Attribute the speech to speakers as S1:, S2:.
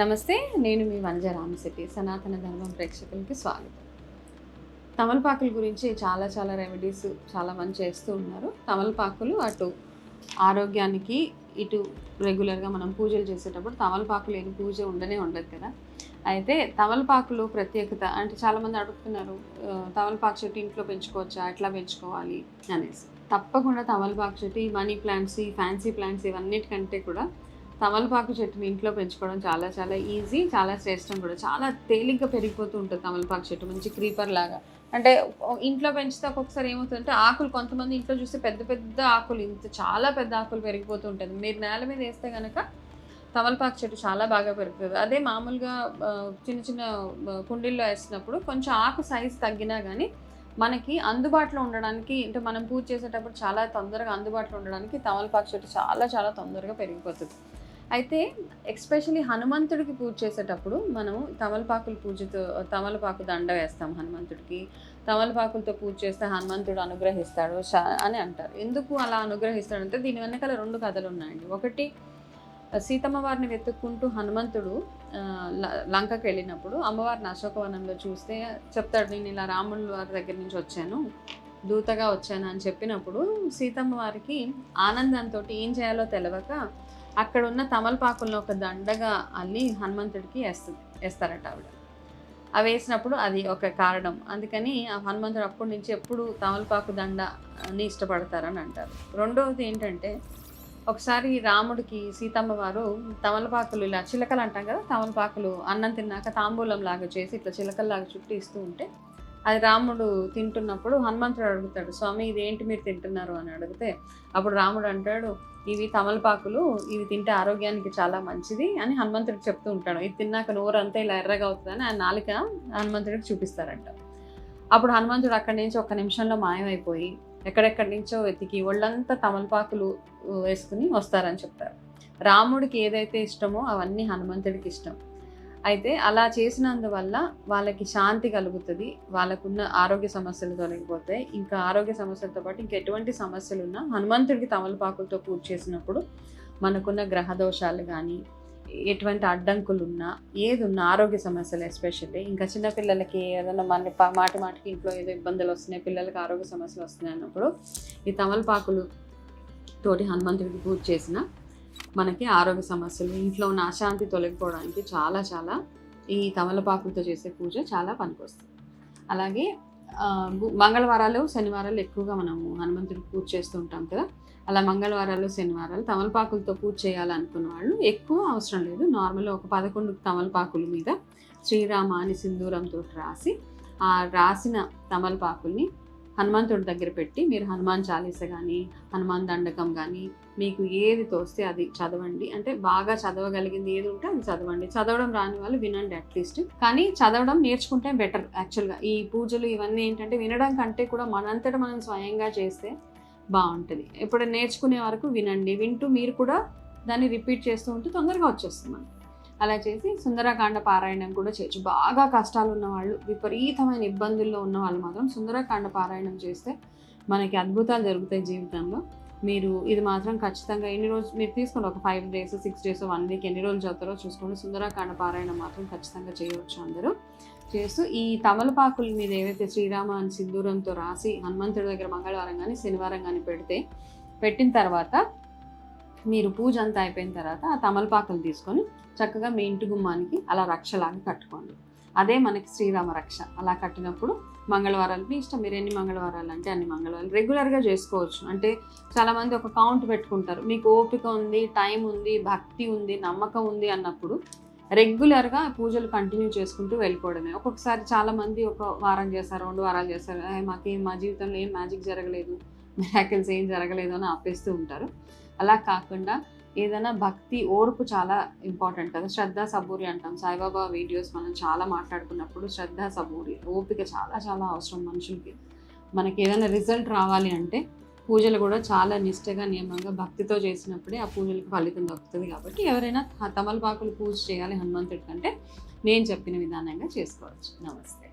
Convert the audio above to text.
S1: నమస్తే నేను మీ వనజ రామశెట్టి సనాతన ధర్మం ప్రేక్షకులకి స్వాగతం. తమలపాకుల గురించి చాలా చాలా రెమెడీస్ చాలా మంది చేస్తూ ఉన్నారు. తమలపాకులు అటు ఆరోగ్యానికి ఇటు రెగ్యులర్గా మనం పూజలు చేసేటప్పుడు తమలపాకు లేని పూజ ఉండనే ఉండదు కదా. అయితే తమలపాకులు ప్రత్యేకత అంటే చాలామంది అడుగుతున్నారు తమలపాకు చెట్టు ఇంట్లో పెంచుకోవచ్చా? ఎట్లా పెంచుకోవాలి? అనేసి. తప్పకుండా తమలపాకు చెట్టు ఈ మనీ ప్లాంట్స్ ఈ ఫ్యాన్సీ ప్లాంట్స్ ఇవన్నిటికంటే కూడా తమలపాకు చెట్టుని ఇంట్లో పెంచుకోవడం చాలా చాలా ఈజీ చాలా శ్రేష్టం కూడా. చాలా తేలిగ్గా పెరిగిపోతూ ఉంటుంది తమలపాకు చెట్టు మంచి క్రీపర్ లాగా. అంటే ఇంట్లో పెంచితే ఒక్కొక్కసారి ఏమవుతుందంటే ఆకులు కొంతమంది ఇంట్లో చూస్తే పెద్ద పెద్ద ఆకులు ఇంత చాలా పెద్ద ఆకులు పెరిగిపోతూ ఉంటుంది. మీరు నేల మీద వేస్తే కనుక తమలపాకు చెట్టు చాలా బాగా పెరుగుతుంది. అదే మామూలుగా చిన్న చిన్న కుండీల్లో వేసినప్పుడు కొంచెం ఆకు సైజ్ తగ్గినా కానీ మనకి అందుబాటులో ఉండడానికి అంటే మనం పూజ చేసేటప్పుడు చాలా తొందరగా అందుబాటులో ఉండడానికి తమలపాకు చెట్టు చాలా చాలా తొందరగా పెరిగిపోతుంది. అయితే ఎక్స్పెషలీ హనుమంతుడికి పూజ చేసేటప్పుడు మనము తమలపాకులు పూజతో తమలపాకు దండ వేస్తాం హనుమంతుడికి. తమలపాకులతో పూజ చేస్తే హనుమంతుడు అనుగ్రహిస్తాడు అని అంటారు. ఎందుకు అలా అనుగ్రహిస్తాడంటే దీని వెనకాల రెండు కథలు ఉన్నాయండి. ఒకటి సీతమ్మ వారిని వెతుక్కుంటూ హనుమంతుడు ల- లంకకి వెళ్ళినప్పుడు అమ్మవారిని అశోకవనంలో చూస్తే చెప్తాడు నేను ఇలా రాముల వారి దగ్గర నుంచి వచ్చాను దూతగా వచ్చాను అని చెప్పినప్పుడు సీతమ్మ వారికి ఆనందంతో ఏం చేయాలో తెలియక అక్కడ ఉన్న తమలపాకులను ఒక దండగా అల్లి హనుమంతుడికి వేస్తుంది వేస్తారట ఆవిడ. అవి వేసినప్పుడు అది ఒక కారణం. అందుకని ఆ హనుమంతుడు అప్పటి నుంచి ఎప్పుడు తమలపాకు దండ అని ఇష్టపడతారని అంటారు. రెండవది ఏంటంటే ఒకసారి రాముడికి సీతమ్మ వారు తమలపాకులు ఇలా చిలకలు అంటాం కదా తమలపాకులు అన్నం తిన్నాక తాంబూలం లాగా చేసి ఇట్లా చిలకల్లాగా చుట్టి ఇస్తూ ఉంటే అది రాముడు తింటున్నప్పుడు హనుమంతుడు అడుగుతాడు స్వామి ఇదేంటి మీరు తింటున్నారు? అని అడిగితే అప్పుడు రాముడు అంటాడు ఇవి తమలపాకులు ఇవి తింటే ఆరోగ్యానికి చాలా మంచిది అని హనుమంతుడికి చెప్తూ ఉంటాడు. ఇది తిన్నాక నోరు ఇలా ఎర్రగా అవుతుందని ఆ నాలుక హనుమంతుడికి చూపిస్తారంట. అప్పుడు హనుమంతుడు అక్కడి నుంచి ఒక్క నిమిషంలో మాయమైపోయి ఎక్కడెక్కడి నుంచో వెతికి ఒళ్ళంతా తమలపాకులు వేసుకుని వస్తారని చెప్తారు. రాముడికి ఏదైతే ఇష్టమో అవన్నీ హనుమంతుడికి ఇష్టం. అయితే అలా చేసినందువల్ల వాళ్ళకి శాంతి కలుగుతుంది వాళ్ళకున్న ఆరోగ్య సమస్యలు తొలగిపోతాయి. ఇంకా ఆరోగ్య సమస్యలతో పాటు ఇంకా ఎటువంటి సమస్యలు ఉన్నా హనుమంతుడికి తమలపాకులతో పూజ చేసినప్పుడు మనకున్న గ్రహ దోషాలు కానీ ఎటువంటి అడ్డంకులు ఉన్నా ఏది ఉన్నా ఆరోగ్య సమస్యలు ఎస్పెషల్లీ ఇంకా చిన్నపిల్లలకి ఏదైనా మన మాట మాటి మాటికి ఇంట్లో ఏదో ఇబ్బందులు వస్తున్నాయి పిల్లలకి ఆరోగ్య సమస్యలు వస్తున్నాయి అన్నప్పుడు ఈ తమలపాకులు తోటి హనుమంతుడికి పూజ చేసిన మనకి ఆరోగ్య సమస్యలు ఇంట్లో ఉన్న అశాంతి తొలగిపోవడానికి చాలా చాలా ఈ తమలపాకులతో చేసే పూజ చాలా పనికొస్తుంది. అలాగే మంగళవారాలు శనివారాలు ఎక్కువగా మనము హనుమంతుడికి పూజ చేస్తూ ఉంటాం కదా. అలా మంగళవారాలు శనివారాలు తమలపాకులతో పూజ చేయాలనుకున్న వాళ్ళు ఎక్కువ అవసరం లేదు. నార్మల్గా ఒక పదకొండు తమలపాకుల మీద శ్రీరామ అని సింధూరంతో రాసి ఆ రాసిన తమలపాకుల్ని హనుమంతుడి దగ్గర పెట్టి మీరు హనుమాన్ చాలీస కానీ హనుమాన్ దండకం కానీ మీకు ఏది తోస్తే అది చదవండి. అంటే బాగా చదవగలిగింది ఏది ఉంటే అది చదవండి. చదవడం రాని వాళ్ళు వినండి అట్లీస్ట్ కానీ చదవడం నేర్చుకుంటే బెటర్ యాక్చువల్గా ఈ పూజలు ఇవన్నీ ఏంటంటే వినడం కంటే కూడా మనంతట మనం స్వయంగా చేస్తే బాగుంటుంది. ఇప్పుడు నేర్చుకునే వరకు వినండి. వింటూ మీరు కూడా దాన్ని రిపీట్ చేస్తూ ఉంటే తొందరగా వచ్చేస్తుంది మనకి. అలా చేసి సుందరకాండ పారాయణం కూడా చేయొచ్చు. బాగా కష్టాలు ఉన్న వాళ్ళు విపరీతమైన ఇబ్బందుల్లో ఉన్న వాళ్ళు మాత్రం సుందరకాండ పారాయణం చేస్తే మనకి అద్భుతాలు జరుగుతాయి జీవితంలో. మీరు ఇది మాత్రం ఖచ్చితంగా ఎన్ని రోజులు మీరు తీసుకోండి ఒక five days six days one week ఎన్ని రోజులు చదువుతారో చూసుకోండి. సుందరకాండ పారాయణం మాత్రం ఖచ్చితంగా చేయవచ్చు అందరూ. చేస్తూ ఈ తమలపాకులు మీద ఏవైతే శ్రీరామ అని సింధూరంతో రాసి హనుమంతుడి దగ్గర మంగళవారం కానీ శనివారం కానీ పెడితే పెట్టిన తర్వాత మీరు పూజ అంతా అయిపోయిన తర్వాత ఆ తమలపాకులు తీసుకొని చక్కగా మీ ఇంటి గుమ్మానికి అలా రక్షలాగా కట్టుకోండి. అదే మనకి శ్రీరామ రక్ష. అలా కట్టినప్పుడు మంగళవారాలు మీ ఇష్టం. మీరు ఎన్ని మంగళవారాలు అంటే అన్ని మంగళవారాలు రెగ్యులర్గా చేసుకోవచ్చు. అంటే చాలామంది ఒక కౌంట్ పెట్టుకుంటారు. మీకు ఓపిక ఉంది టైం ఉంది భక్తి ఉంది నమ్మకం ఉంది అన్నప్పుడు రెగ్యులర్గా పూజలు కంటిన్యూ చేసుకుంటూ వెళ్ళిపోవడమే. ఒక్కొక్కసారి చాలామంది ఒక వారం చేస్తారు రెండు వారాలు చేస్తారు. మాకేం మా జీవితంలో ఏం మ్యాజిక్ జరగలేదు. మిరాకిల్స్ ఏం జరగలేదు అని ఆపేస్తూ ఉంటారు. అలా కాకుండా ఏదైనా భక్తి ఓర్పు చాలా ఇంపార్టెంట్ కదా. శ్రద్ధ సబూరి అంటాం. సాయిబాబా వీడియోస్ మనం చాలా మాట్లాడుకున్నప్పుడు శ్రద్ధ సబూరి ఓపిక చాలా చాలా అవసరం మనుషులకి. మనకి ఏదైనా రిజల్ట్ రావాలి అంటే పూజలు కూడా చాలా నిష్టగా నియమంగా భక్తితో చేసినప్పుడే ఆ పూజలకు ఫలితం దక్కుతుంది కాబట్టి ఎవరైనా తమలపాకులు పూజ చేయాలి హనుమంతుడి కంటే నేను చెప్పిన విధానంగా చేసుకోవచ్చు. నమస్తే.